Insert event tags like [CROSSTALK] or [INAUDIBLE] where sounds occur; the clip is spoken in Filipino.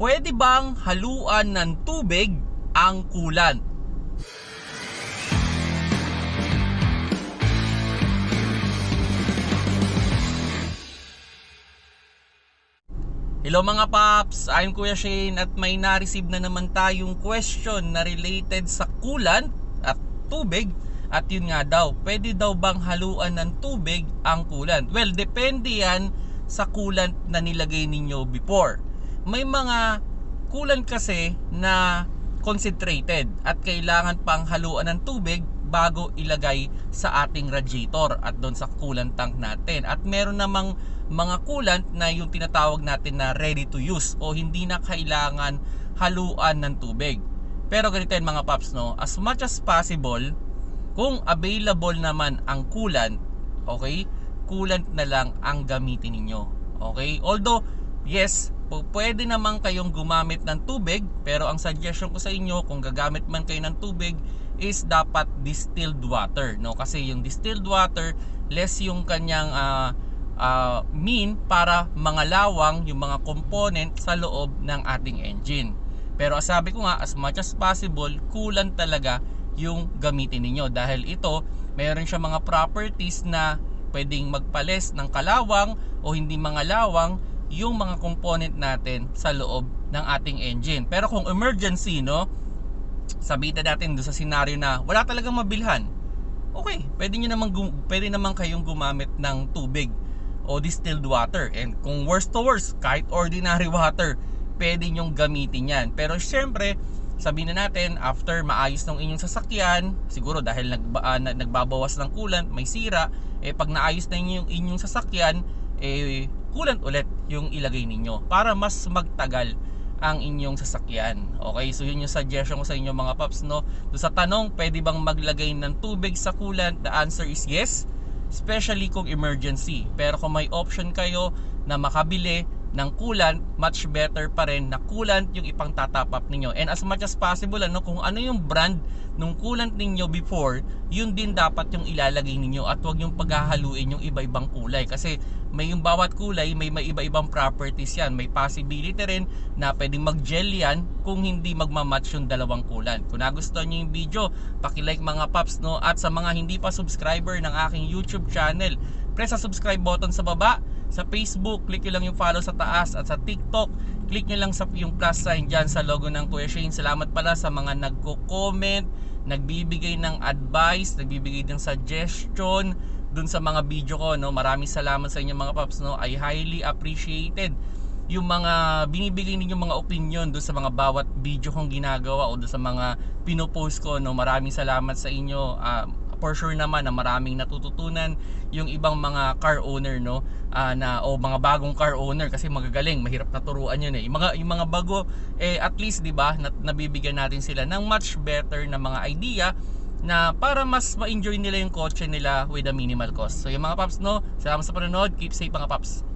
Pwede bang haluan ng tubig ang coolant? Hello mga paps, I'm Kuya Shane at may na-receive na naman tayong question na related sa coolant at tubig at yun nga daw, pwede daw bang haluan ng tubig ang coolant? Well, depende yan sa coolant na nilagay ninyo before. May mga coolant kasi na concentrated at kailangan pang haluan ng tubig bago ilagay sa ating radiator at doon sa coolant tank natin. At meron namang mga coolant na yung tinatawag natin na ready to use o hindi na kailangan haluan ng tubig. Pero ganito yan mga paps no, as much as possible, kung available naman ang coolant, okay, coolant na lang ang gamitin ninyo. Okay? Although, yes, pwede naman kayong gumamit ng tubig, pero ang suggestion ko sa inyo, kung gagamit man kayo ng tubig, is dapat distilled water. No? Kasi yung distilled water, less yung kanyang ah, ah, mean para mangalawang yung mga component sa loob ng ating engine. Pero sabi ko nga, as much as possible, coolant talaga yung gamitin ninyo dahil ito mayroon siya mga properties na pwedeng magpales ng kalawang o hindi mangalawang yung mga component natin sa loob ng ating engine. Pero kung emergency, no, sabihin natin doon sa scenario na wala talagang mabilhan, okay, pwede nyo naman, pwede naman kayong gumamit ng tubig o distilled water. And kung worst to worst, kahit ordinary [LAUGHS] water, pwede nyong gamitin yan. Pero syempre, sabihin na natin, after maayos ng inyong sasakyan, siguro dahil ah, na- nagbabawas ng coolant, may sira, eh pag naayos na inyong, inyong sasakyan, eh coolant ulit yung ilagay ninyo para mas magtagal ang inyong sasakyan. Okay, so yun yung suggestion ko sa inyo mga paps, no? So, sa tanong, pwede bang maglagay ng tubig sa coolant? The answer is yes, especially kung emergency. Pero kung may option kayo na makabili ng coolant, much better pa rin na coolant yung ipang tatap up ninyo. And as much as possible, ano, kung ano yung brand nung coolant ninyo before, yun din dapat yung ilalagay ninyo at huwag yung paghahaluin yung iba-ibang kulay. Kasi may yung bawat kulay, may may iba-ibang properties yan. May possibility rin na pwedeng mag-gel yan kung hindi magmamatch yung dalawang coolant. Kung nagustuhan nyo yung video, pakilike mga paps no. At sa mga hindi pa subscriber ng aking YouTube channel, press sa subscribe button sa baba. Sa Facebook, click nyo lang yung follow sa taas. At sa TikTok, click nyo lang sa yung plus sign dyan sa logo ng Kuya Shane. Salamat pala sa mga nagko-comment, nagbibigay ng advice, nagbibigay ng suggestion dun sa mga video ko no maraming salamat sa inyo mga paps no I highly appreciated yung mga binibigay ninyo mga opinion doon sa mga bawat video kong ginagawa o doon sa mga pinopost ko no maraming salamat sa inyo Ah, for sure naman na maraming natututunan yung ibang mga car owner no ah, na o mga bagong car owner kasi magagaling mahirap na turuan yun eh yung mga yung mga bago eh at least 'di ba na, nabibigyan natin sila ng much better na mga idea na para mas ma-enjoy nila yung kotse nila with a minimal cost. So yung mga paps no, salamat sa panonood, keep safe mga paps.